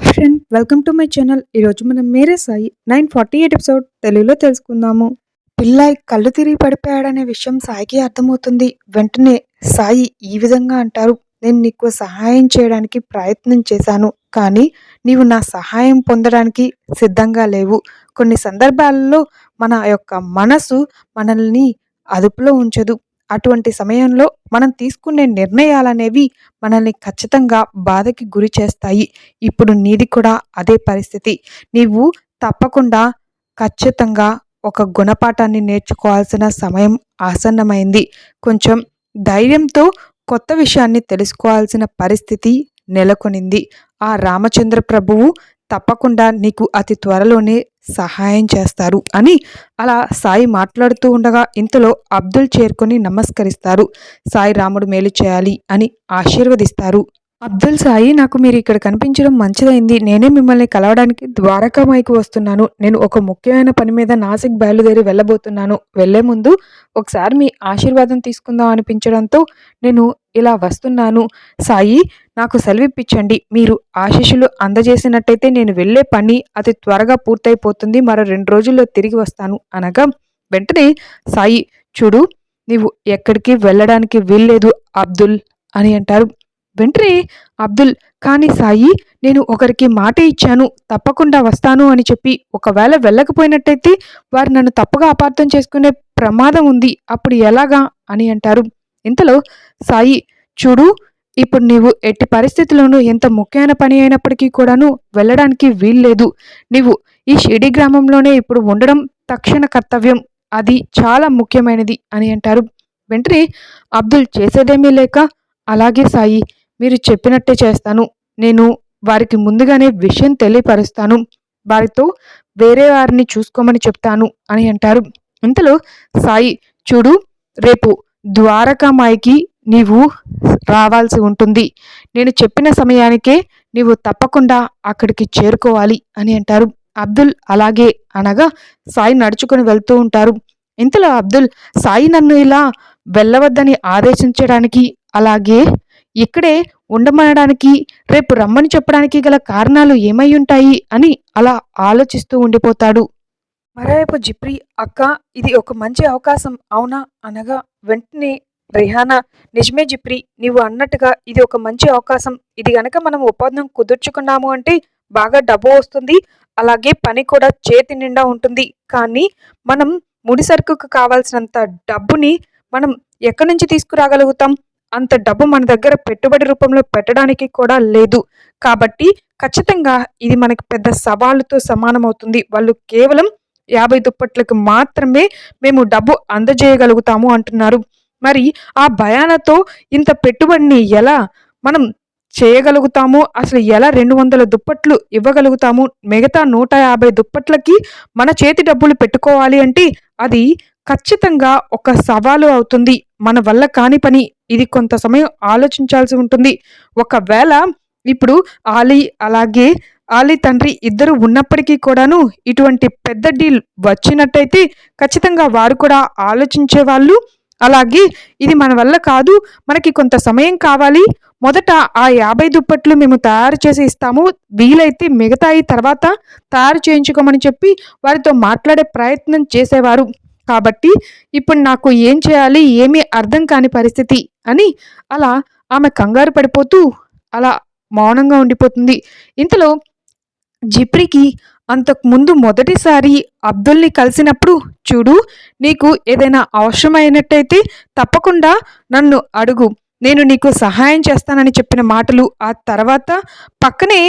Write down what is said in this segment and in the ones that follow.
Friend welcome to my channel ఈరోజు మనం మేరే Sai nine forty eight episode తెలుగులో తెలుసుకుందాము. పిల్లాయి కళ్ళు తిరిగి పడిపోయాడనే విషయం సాయికి అర్థమవుతుంది. వెంటనే సాయి ఈ విధంగా అంటారు. నేను నీకు సహాయం చేయడానికి ప్రయత్నం చేశాను కానీ నీవు నా సహాయం పొందడానికి సిద్ధంగా లేవు. కొన్ని సందర్భాలలో మన యొక్క మనసు మనల్ని అదుపులో ఉంచదు. అటువంటి సమయంలో మనం తీసుకునే నిర్ణయాలనేవి మనల్ని ఖచ్చితంగా బాధకి గురి చేస్తాయి. ఇప్పుడు నీది కూడా అదే పరిస్థితి. నీవు తప్పకుండా ఖచ్చితంగా ఒక గుణపాఠాన్ని నేర్చుకోవాల్సిన సమయం ఆసన్నమైంది. కొంచెం ధైర్యంతో కొత్త విషయాన్ని తెలుసుకోవాల్సిన పరిస్థితి నెలకొనింది. ఆ రామచంద్ర ప్రభువు తప్పకుండా నీకు అతి త్వరలోనే సహాయం చేస్తారు అని అలా సాయి మాట్లాడుతూ ఉండగా ఇంతలో అబ్దుల్ చేరుకొని నమస్కరిస్తారు. సాయి రాముడు మేలు చేయాలి అని ఆశీర్వదిస్తారు. అబ్దుల్ సాయి నాకు మీరు ఇక్కడ కనిపించడం మంచిదైంది. నేనే మిమ్మల్ని కలవడానికి ద్వారకామాయికి వస్తున్నాను. నేను ఒక ముఖ్యమైన పని మీద నాసిక్ బయలుదేరి వెళ్ళబోతున్నాను. వెళ్ళే ముందు ఒకసారి మీ ఆశీర్వాదం తీసుకుందాం అనిపించడంతో నేను ఇలా వస్తున్నాను. సాయి నాకు సెలవిప్పించండి. మీరు ఆశీస్సులు అందజేసినట్టయితే నేను వెళ్ళే పని అతి త్వరగా పూర్తయిపోతుంది. మరో రెండు రోజుల్లో తిరిగి వస్తాను. అనగా వెంటనే సాయి చూడు నీవు ఎక్కడికి వెళ్ళడానికి వీల్లేదు అబ్దుల్ అని అంటారు. వెంటనే అబ్దుల్ కానీ సాయి నేను ఒకరికి మాట ఇచ్చాను. తప్పకుండా వస్తాను అని చెప్పి ఒకవేళ వెళ్ళకపోయినట్టయితే వారు నన్ను తప్పుగా అపార్థం చేసుకునే ప్రమాదం ఉంది. అప్పుడు ఎలాగా? అని అంటారు. ఇంతలో సాయి చూడు ఇప్పుడు నీవు ఎట్టి పరిస్థితుల్లోనూ ఎంత ముఖ్యమైన పని అయినప్పటికీ కూడాను వెళ్ళడానికి వీల్లేదు. నీవు ఈ షిడి గ్రామంలోనే ఇప్పుడు ఉండడం తక్షణ కర్తవ్యం. అది చాలా ముఖ్యమైనది అని అంటారు. వెంటనే అబ్దుల్ చేసేదేమీ లేక అలాగే సాయి మీరు చెప్పినట్టే చేస్తాను. నేను వారికి ముందుగానే విషయం తెలియపరుస్తాను. వారితో వేరే వారిని చూసుకోమని చెప్తాను అని అంటారు. ఇంతలో సాయి చూడు రేపు ద్వారకామాయికి నీవు రావాల్సి ఉంటుంది. నేను చెప్పిన సమయానికే నీవు తప్పకుండా అక్కడికి చేరుకోవాలి అని అంటారు. అబ్దుల్ అలాగే అనగా సాయి నడుచుకుని వెళ్తూ ఉంటారు. ఇంతలో అబ్దుల్ సాయి నన్ను ఇలా వెళ్ళవద్దని ఆదేశించడానికి అలాగే ఇక్కడే ఉండమనడానికి రేపు రమ్మని చెప్పడానికి గల కారణాలు ఏమై ఉంటాయి అని అలా ఆలోచిస్తూ ఉండిపోతాడు. మరోవైపు జిప్రి అక్క ఇది ఒక మంచి అవకాశం అవునా? అనగా వెంటనే రిహానా నిజమే జిప్రి నీవు అన్నట్టుగా ఇది ఒక మంచి అవకాశం. ఇది గనక మనం ఒప్పందం కుదుర్చుకున్నాము అంటే బాగా డబ్బు వస్తుంది అలాగే పని కూడా చేతి నిండా ఉంటుంది. కానీ మనం ముడి సరుకుకు కావాల్సినంత డబ్బుని మనం ఎక్కడి నుంచి తీసుకురాగలుగుతాం? అంత డబ్బు మన దగ్గర పెట్టుబడి రూపంలో పెట్టడానికి కూడా లేదు. కాబట్టి ఖచ్చితంగా ఇది మనకి పెద్ద సవాలుతో సమానమవుతుంది. వాళ్ళు కేవలం యాభై దుప్పట్లకు మాత్రమే మేము డబ్బు అందజేయగలుగుతాము అంటున్నారు. మరి ఆ భయానతో ఇంత పెట్టుబడిని ఎలా మనం చేయగలుగుతాము? అసలు ఎలా రెండు వందల దుప్పట్లు ఇవ్వగలుగుతాము? మిగతా నూట యాభై దుప్పట్లకి మన చేతి డబ్బులు పెట్టుకోవాలి అంటే అది ఖచ్చితంగా ఒక సవాలు అవుతుంది. మన వల్ల కాని పని. ఇది కొంత సమయం ఆలోచించాల్సి ఉంటుంది. ఒకవేళ ఇప్పుడు ఆలీ అలాగే ఆలీ తండ్రి ఇద్దరు ఉన్నప్పటికీ కూడాను ఇటువంటి పెద్ద డీల్ వచ్చినట్టయితే ఖచ్చితంగా వారు కూడా ఆలోచించే వాళ్ళు అలాగే ఇది మన వల్ల కాదు మనకి కొంత సమయం కావాలి. మొదట ఆ యాభై దుప్పట్లు మేము తయారు చేసి ఇస్తాము. వీలైతే మిగతాయి తర్వాత తయారు చేయించుకోమని చెప్పి వారితో మాట్లాడే ప్రయత్నం చేసేవారు. కాబట్టి ఇప్పుడు నాకు ఏం చేయాలి ఏమీ అర్థం కాని పరిస్థితి అని అలా ఆమె కంగారు పడిపోతూ అలా మౌనంగా ఉండిపోతుంది. ఇంతలో జిప్రికి అంతకుముందు మొదటిసారి అబ్దుల్ని కలిసినప్పుడు చూడు నీకు ఏదైనా అవసరమైనట్టయితే తప్పకుండా నన్ను అడుగు. నేను నీకు సహాయం చేస్తానని చెప్పిన మాటలు ఆ తర్వాత పక్కనే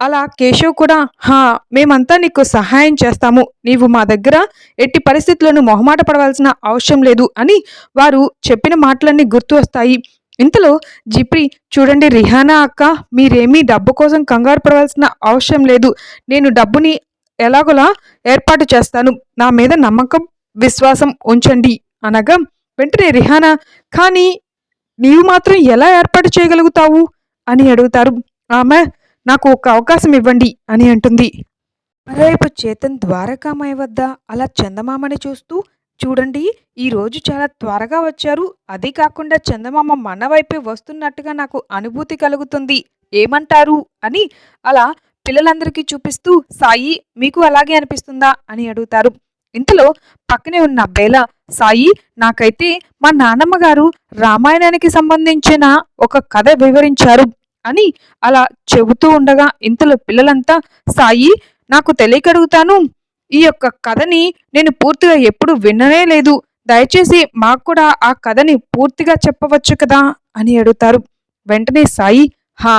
అలా కేశవ్ కూడా హా మేమంతా నీకు సహాయం చేస్తాము. నీవు మా దగ్గర ఎట్టి పరిస్థితుల్లోనూ మొహమాట పడవలసిన అవసరం లేదు అని వారు చెప్పిన మాటలన్నీ గుర్తు వస్తాయి. ఇంతలో జిప్రి చూడండి రిహానా అక్క మీరేమీ డబ్బు కోసం కంగారు పడవలసిన అవసరం లేదు. నేను డబ్బుని ఎలాగోలా ఏర్పాటు చేస్తాను. నా మీద నమ్మకం విశ్వాసం ఉంచండి అనగా వెంటనే రిహానా కానీ నీవు మాత్రం ఎలా ఏర్పాటు చేయగలుగుతావు? అని అడుగుతారు. ఆమె నాకు ఒక అవకాశం ఇవ్వండి అని అంటుంది. మరోవైపు చేతన్ ద్వారకామయ్య వద్ద అలా చందమామని చూస్తూ చూడండి ఈ రోజు చాలా త్వరగా వచ్చారు. అదే కాకుండా చందమామ మన వైపే వస్తున్నట్టుగా నాకు అనుభూతి కలుగుతుంది. ఏమంటారు? అని అలా పిల్లలందరికీ చూపిస్తూ సాయి మీకు అలాగే అనిపిస్తుందా? అని అడుగుతారు. ఇంతలో పక్కనే ఉన్న బేల సాయి నాకైతే మా నాన్నమ్మ గారు రామాయణానికి సంబంధించిన ఒక కథ వివరించారు అని అలా చెబుతూ ఉండగా ఇంతలో పిల్లలంతా సాయి నాకు తెలియకడుగుతాను ఈ యొక్క కథని నేను పూర్తిగా ఎప్పుడు విననే లేదు. దయచేసి మాకు కూడా ఆ కథని పూర్తిగా చెప్పవచ్చు కదా? అని అడుగుతారు. వెంటనే సాయి హా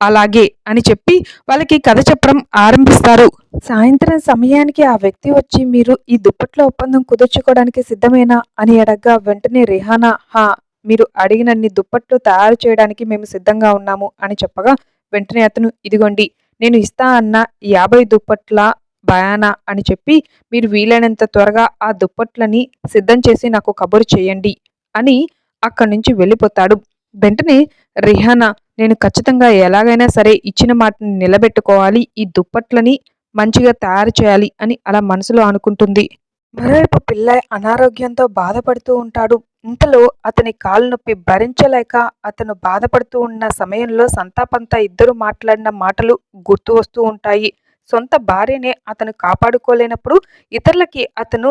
అలాగే అని చెప్పి వాళ్ళకి కథ చెప్పడం ఆరంభిస్తారు. సాయంత్రం సమయానికి ఆ వ్యక్తి వచ్చి మీరు ఈ దుప్పట్లో ఒప్పందం కుదుర్చుకోవడానికి సిద్ధమేనా? అని అడగ్గా వెంటనే రిహానా హా మీరు అడిగినన్ని దుప్పట్లు తయారు చేయడానికి మేము సిద్ధంగా ఉన్నాము అని చెప్పగా వెంటనే అతను ఇదిగోండి నేను ఇస్తా అన్న యాభై దుప్పట్ల బయానా అని చెప్పి మీరు వీలైనంత త్వరగా ఆ దుప్పట్లని సిద్ధం చేసి నాకు కబురు చేయండి అని అక్కడి నుంచి వెళ్ళిపోతాడు. వెంటనే రిహానా నేను ఖచ్చితంగా ఎలాగైనా సరే ఇచ్చిన మాటని నిలబెట్టుకోవాలి ఈ దుప్పట్లని మంచిగా తయారు చేయాలి అని అలా మనసులో అనుకుంటుంది. మరోవైపు పిల్ల అనారోగ్యంతో బాధపడుతూ ఉంటాడు. ఇంతలో అతని కాలు నొప్పి భరించలేక అతను బాధపడుతూ ఉన్న సమయంలో సంతాపంతా ఇద్దరు మాట్లాడిన మాటలు గుర్తు వస్తూ ఉంటాయి. సొంత భార్యనే అతను కాపాడుకోలేనప్పుడు ఇతరులకి అతను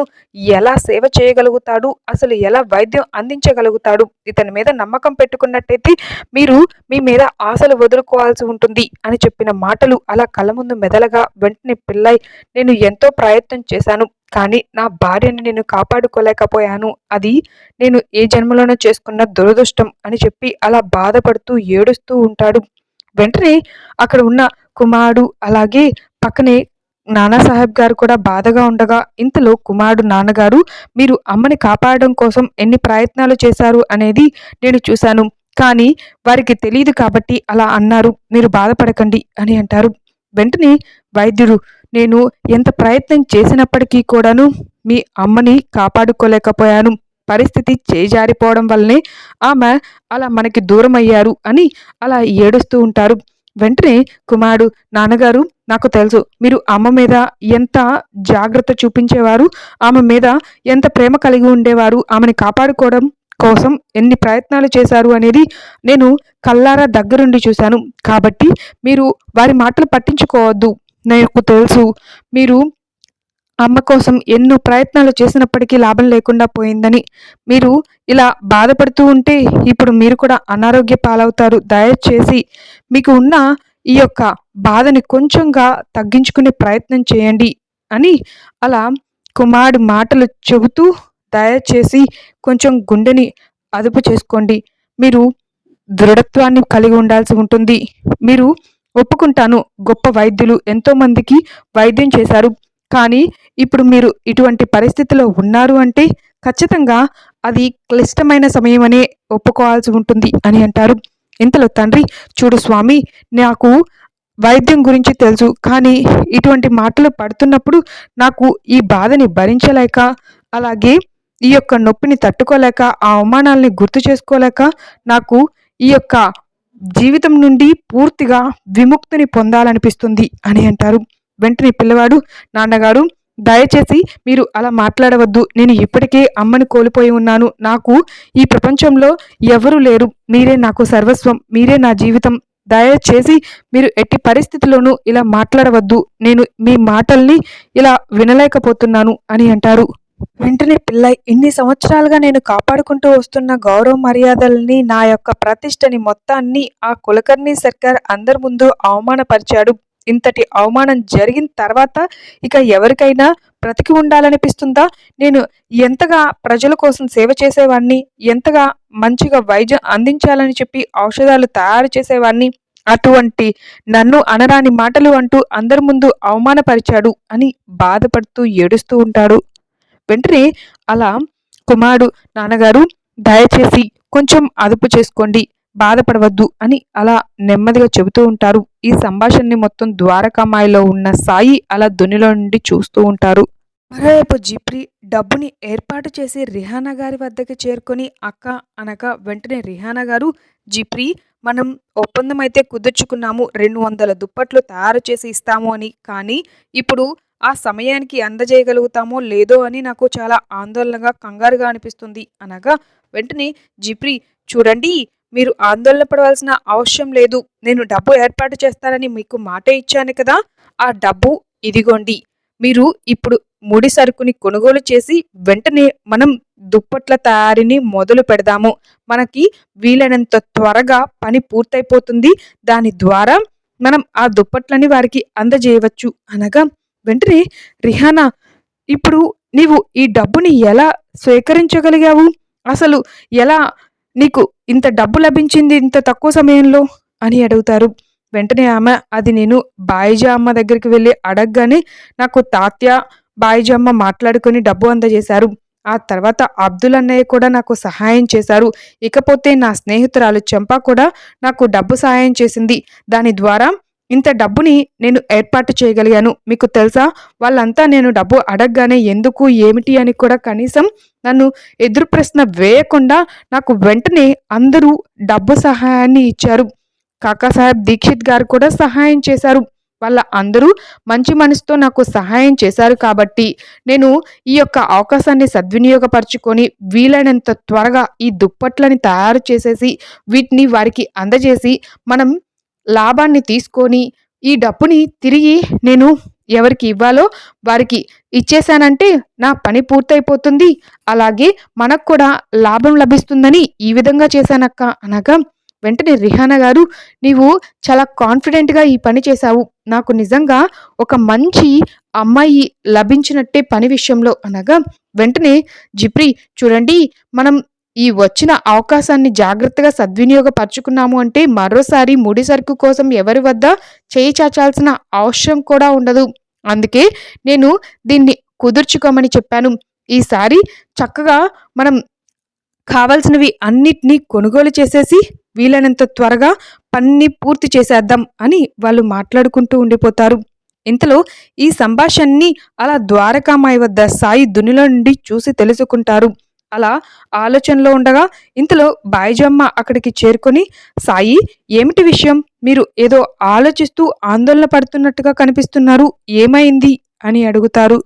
ఎలా సేవ చేయగలుగుతాడు అసలు ఎలా వైద్యం అందించగలుగుతాడు ఇతని మీద నమ్మకం పెట్టుకున్నట్టయితే మీరు మీ మీద ఆశలు వదులుకోవాల్సి ఉంటుంది అని చెప్పిన మాటలు అలా కళ్ళ ముందు మెదలగా వెంటనే పిల్లై నేను ఎంతో ప్రయత్నం చేశాను కానీ నా భార్యని నేను కాపాడుకోలేకపోయాను. అది నేను ఏ జన్మలోనో చేసుకున్న దురదృష్టం అని చెప్పి అలా బాధపడుతూ ఏడుస్తూ ఉంటాడు. వెంటనే అక్కడ ఉన్న కుమారుడు అలాగే పక్కనే నానాసాహెబ్ గారు కూడా బాధగా ఉండగా ఇంతలో కుమారుడు నాన్నగారు మీరు అమ్మని కాపాడడం కోసం ఎన్ని ప్రయత్నాలు చేశారు అనేది నేను చూశాను. కానీ వారికి తెలియదు కాబట్టి అలా అన్నారు. మీరు బాధపడకండి అని అంటారు. వెంటనే వైద్యుడు నేను ఎంత ప్రయత్నం చేసినప్పటికీ కూడాను మీ అమ్మని కాపాడుకోలేకపోయాను. పరిస్థితి చేజారిపోవడం వల్లనే ఆమె అలా మనకి దూరం అయ్యారు అని అలా ఏడుస్తూ ఉంటారు. వెంటనే కుమారుడు నాన్నగారు నాకు తెలుసు. మీరు అమ్మ మీద ఎంత జాగ్రత్త చూపించేవారు ఆమె మీద ఎంత ప్రేమ కలిగి ఉండేవారు ఆమెను కాపాడుకోవడం కోసం ఎన్ని ప్రయత్నాలు చేశారు అనేది నేను కల్లారా దగ్గరుండి చూశాను. కాబట్టి మీరు వారి మాటలు పట్టించుకోవద్దు. నాకు తెలుసు. మీరు అమ్మ కోసం ఎన్నో ప్రయత్నాలు చేసినప్పటికీ లాభం లేకుండా పోయిందని. మీరు ఇలా బాధపడుతూ ఉంటే ఇప్పుడు మీరు కూడా అనారోగ్య పాలవుతారు. దయచేసి మీకు ఉన్న ఈ యొక్క బాధని కొంచెంగా తగ్గించుకునే ప్రయత్నం చేయండి అని అలా కుమారుడు మాటలు చెబుతూ దయచేసి కొంచెం గుండెని అదుపు చేసుకోండి. మీరు దృఢత్వాన్ని కలిగి ఉండాల్సి ఉంటుంది. మీరు ఒప్పుకుంటాను. గొప్ప వైద్యులు ఎంతోమందికి వైద్యం చేశారు. కానీ ఇప్పుడు మీరు ఇటువంటి పరిస్థితిలో ఉన్నారు అంటే ఖచ్చితంగా అది క్లిష్టమైన సమయమనే ఒప్పుకోవాల్సి ఉంటుంది అని అంటారు. ఇంతలో తండ్రి చూడు స్వామి నాకు వైద్యం గురించి తెలుసు కానీ ఇటువంటి మాటలు పడుతున్నప్పుడు నాకు ఈ బాధని భరించలేక అలాగే ఈ యొక్క నొప్పిని తట్టుకోలేక ఆ అవమానాల్ని గుర్తు చేసుకోలేక నాకు ఈ యొక్క జీవితం నుండి పూర్తిగా విముక్తిని పొందాలనిపిస్తుంది అని అంటారు. వెంటనే పిల్లవాడు నాన్నగారు దయచేసి మీరు అలా మాట్లాడవద్దు. నేను ఇప్పటికే అమ్మని కోల్పోయి ఉన్నాను. నాకు ఈ ప్రపంచంలో ఎవరు లేరు. మీరే నాకు సర్వస్వం. మీరే నా జీవితం. దయచేసి మీరు ఎట్టి పరిస్థితుల్లోనూ ఇలా మాట్లాడవద్దు. నేను మీ మాటల్ని ఇలా వినలేకపోతున్నాను అని అంటారు. వెంటనే పిల్ల ఇన్ని సంవత్సరాలుగా నేను కాపాడుకుంటూ వస్తున్న గౌరవ మర్యాదల్ని నా యొక్క ప్రతిష్టని మొత్తాన్ని ఆ కులకర్ణి సర్కార్ అందరి ముందు అవమానపరిచాడు. ఇంతటి అవమానం జరిగిన తర్వాత ఇక ఎవరికైనా బ్రతికి ఉండాలనిపిస్తుందా? నేను ఎంతగా ప్రజల కోసం సేవ చేసేవాడిని ఎంతగా మంచిగా వైద్యం అందించాలని చెప్పి ఔషధాలు తయారు చేసేవాడిని అటువంటి నన్ను అనరాని మాటలు అంటూ అందరి ముందు అవమానపరిచాడు అని బాధపడుతూ ఏడుస్తూ ఉంటాడు. వెంటనే అలా కుమారుడు నాన్నగారు దయచేసి కొంచెం అదుపు చేసుకోండి. బాధపడవద్దు అని అలా నెమ్మదిగా చెబుతూ ఉంటారు. ఈ సంభాషణని మొత్తం ద్వారకామాయిలో ఉన్న సాయి అలా దునిలో నుండి చూస్తూ ఉంటారు. మరోవైపు జిప్రి డబ్బుని ఏర్పాటు చేసి రిహానా గారి వద్దకు చేరుకొని అక్క అనగా వెంటనే రిహానా గారు జిప్రి మనం ఒప్పందం అయితే కుదుర్చుకున్నాము రెండు వందల దుప్పట్లు తయారు చేసి ఇస్తాము అని. కానీ ఇప్పుడు ఆ సమయానికి అందజేయగలుగుతామో లేదో అని నాకు చాలా ఆందోళనగా కంగారుగా అనిపిస్తుంది. అనగా వెంటనే జిప్రి చూడండి మీరు ఆందోళన పడవలసిన అవసరం లేదు. నేను డబ్బు ఏర్పాటు చేస్తానని మీకు మాట ఇచ్చాను కదా. ఆ డబ్బు ఇదిగోండి. మీరు ఇప్పుడు ముడి సరుకుని కొనుగోలు చేసి వెంటనే మనం దుప్పట్ల తయారీని మొదలు పెడదాము. మనకి వీలైనంత త్వరగా పని పూర్తయిపోతుంది. దాని ద్వారా మనం ఆ దుప్పట్లని వారికి అందజేయవచ్చు అనగా వెంటనే రిహానా ఇప్పుడు నీవు ఈ డబ్బుని ఎలా స్వీకరించగలిగావు? అసలు ఎలా నీకు ఇంత డబ్బు లభించింది ఇంత తక్కువ సమయంలో? అని అడుగుతారు. వెంటనే ఆమె అది నేను బాయిజా అమ్మ దగ్గరికి వెళ్ళి అడగగానే నాకు తాత్య బాయిజా అమ్మ మాట్లాడుకొని డబ్బు అందజేశారు. ఆ తర్వాత అబ్దుల్ అన్నయ్య కూడా నాకు సహాయం చేశారు. ఇకపోతే నా స్నేహితురాలు చంపా కూడా నాకు డబ్బు సహాయం చేసింది. దాని ద్వారా ఇంత డబ్బుని నేను ఏర్పాటు చేయగలిగాను. మీకు తెలుసా? వాళ్ళంతా నేను డబ్బు అడగగానే ఎందుకు ఏమిటి అని కూడా కనీసం నన్ను ఎదురు ప్రశ్న వేయకుండా నాకు వెంటనే అందరూ డబ్బు సహాయాన్ని ఇచ్చారు. కాకాసాహెబ్ దీక్షిత్ గారు కూడా సహాయం చేశారు. వాళ్ళ అందరూ మంచి మనసుతో నాకు సహాయం చేశారు కాబట్టి నేను ఈ యొక్క అవకాశాన్ని సద్వినియోగపరుచుకొని వీలైనంత త్వరగా ఈ దుప్పట్లని తయారు చేసేసి వీటిని వారికి అందజేసి మనం లాభాన్ని తీసుకొని ఈ డబ్బుని తిరిగి నేను ఎవరికి ఇవ్వాలో వారికి ఇచ్చేశానంటే నా పని పూర్తయిపోతుంది. అలాగే మనకు కూడా లాభం లభిస్తుందని ఈ విధంగా చేశానక్క అనగా వెంటనే రిహానా గారు నీవు చాలా కాన్ఫిడెంట్గా ఈ పని చేశావు. నాకు నిజంగా ఒక మంచి అమ్మాయి లభించినట్టే పని విషయంలో. అనగా వెంటనే జిప్రి చూడండి మనం ఈ వచ్చిన అవకాశాన్ని జాగ్రత్తగా సద్వినియోగపరుచుకున్నాము అంటే మరోసారి ముడి సరుకు కోసం ఎవరి వద్ద చేయి చాచాల్సిన అవసరం కూడా ఉండదు. అందుకే నేను దీన్ని కుదుర్చుకోమని చెప్పాను. ఈసారి చక్కగా మనం కావాల్సినవి అన్నిటినీ కొనుగోలు చేసేసి వీలైనంత త్వరగా పన్ని పూర్తి చేసేద్దాం అని వాళ్ళు మాట్లాడుకుంటూ ఉండిపోతారు. ఇంతలో ఈ సంభాషణని అలా ద్వారకామాయి వద్ద సాయి దునిలో నుండి చూసి తెలుసుకుంటారు. అలా ఆలోచనలో ఉండగా ఇంతలో బాయిజమ్మ అక్కడికి చేరుకొని సాయి ఏమిటి విషయం? మీరు ఏదో ఆలోచిస్తూ ఆందోళన పడుతున్నట్టుగా కనిపిస్తున్నారు. ఏమైంది? అని అడుగుతారు.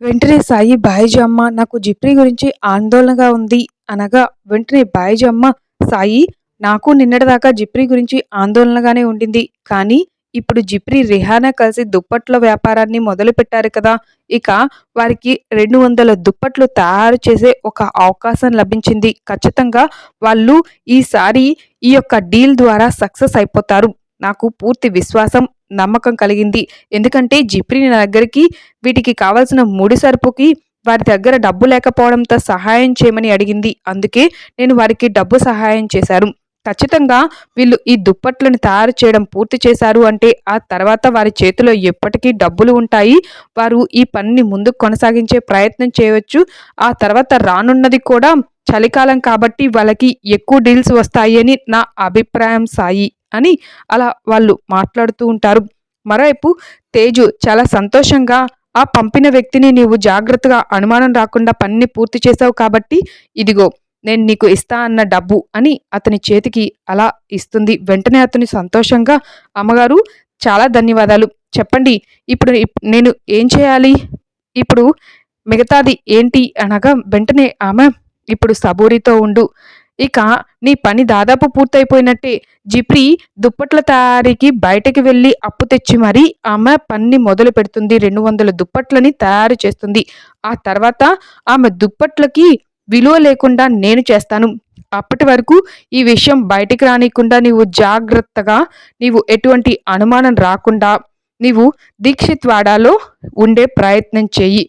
వెంటనే సాయి బాయిజమ్మ నాకు జిప్రీ గురించి ఆందోళనగా ఉంది అనగా వెంటనే బాయిజమ్మ సాయి నాకు నిన్నటిదాకా జిప్రీ గురించి ఆందోళనగానే ఉండింది. కానీ ఇప్పుడు జిప్రీ రిహానా కలిసి దుప్పట్ల వ్యాపారాన్ని మొదలుపెట్టారు కదా ఇక వారికి రెండు వందల దుప్పట్లు తయారు చేసే ఒక అవకాశం లభించింది. ఖచ్చితంగా వాళ్ళు ఈసారి ఈ యొక్క డీల్ ద్వారా సక్సెస్ అయిపోతారు. నాకు పూర్తి విశ్వాసం నమ్మకం కలిగింది. ఎందుకంటే జిప్రీ నా దగ్గరికి వీటికి కావాల్సిన ముడి సరుపుకి వారి దగ్గర డబ్బు లేకపోవడంతో సహాయం చేయమని అడిగింది. అందుకే నేను వారికి డబ్బు సహాయం చేశాను. ఖచ్చితంగా వీళ్ళు ఈ దుప్పట్లను తయారు చేయడం పూర్తి చేశారు అంటే ఆ తర్వాత వారి చేతిలో ఎప్పటికీ డబ్బులు ఉంటాయి. వారు ఈ పనిని ముందుకు కొనసాగించే ప్రయత్నం చేయవచ్చు. ఆ తర్వాత రానున్నది కూడా చలికాలం కాబట్టి వాళ్ళకి ఎక్కువ డీల్స్ వస్తాయి అని నా అభిప్రాయం సాయి అని అలా వాళ్ళు మాట్లాడుతూ ఉంటారు. మరోవైపు తేజు చాలా సంతోషంగా ఆ పంపిన వ్యక్తిని నీవు జాగ్రత్తగా అనుమానం రాకుండా పనిని పూర్తి చేశావు కాబట్టి ఇదిగో నేను నీకు ఇస్తా అన్న డబ్బు అని అతని చేతికి అలా ఇస్తుంది. వెంటనే అతని సంతోషంగా అమ్మగారు చాలా ధన్యవాదాలు. చెప్పండి ఇప్పుడు నేను ఏం చేయాలి? ఇప్పుడు మిగతాది ఏంటి? అనగా వెంటనే ఆమె ఇప్పుడు సబూరితో ఉండు. ఇక నీ పని దాదాపు పూర్తయిపోయినట్టే. జిప్రి దుప్పట్ల తయారీకి బయటకి వెళ్ళి అప్పు తెచ్చి మరీ ఆమె పని మొదలు పెడుతుంది. రెండు వందల దుప్పట్లని తయారు చేస్తుంది. ఆ తర్వాత ఆమె దుప్పట్లకి విలువ లేకుండా నేను చేస్తాను. అప్పటి వరకు ఈ విషయం బయటికి రానికుండా నీవు జాగ్రత్తగా నీవు ఎటువంటి అనుమానం రాకుండా నీవు దీక్షిత్ వాడాలో ఉండే ప్రయత్నం చేయి.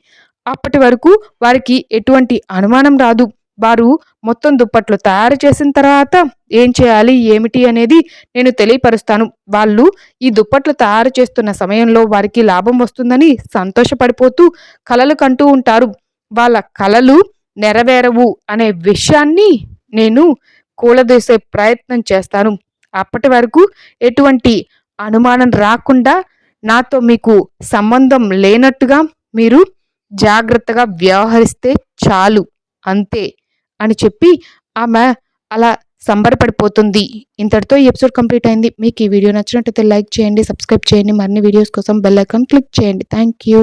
అప్పటి వరకు వారికి ఎటువంటి అనుమానం రాదు. వారు మొత్తం దుప్పట్లు తయారు చేసిన తర్వాత ఏం చేయాలి ఏమిటి అనేది నేను తెలియపరుస్తాను. వాళ్ళు ఈ దుప్పట్లు తయారు చేస్తున్న సమయంలో వారికి లాభం వస్తుందని సంతోషపడిపోతూ కలలు కంటూ ఉంటారు. వాళ్ళ కలలు నెరవేరవు అనే విషయాన్ని నేను కూలదీసే ప్రయత్నం చేస్తాను. అప్పటి వరకు ఎటువంటి అనుమానం రాకుండా నాతో మీకు సంబంధం లేనట్టుగా మీరు జాగ్రత్తగా వ్యవహరిస్తే చాలు అంతే అని చెప్పి ఆమె అలా సంబరపడిపోతుంది. ఇంతటితో ఈ ఎపిసోడ్ కంప్లీట్ అయింది. మీకు ఈ వీడియో నచ్చినట్టయితే లైక్ చేయండి సబ్స్క్రైబ్ చేయండి. మరిన్ని వీడియోస్ కోసం బెల్ ఐకాన్ క్లిక్ చేయండి. Thank you.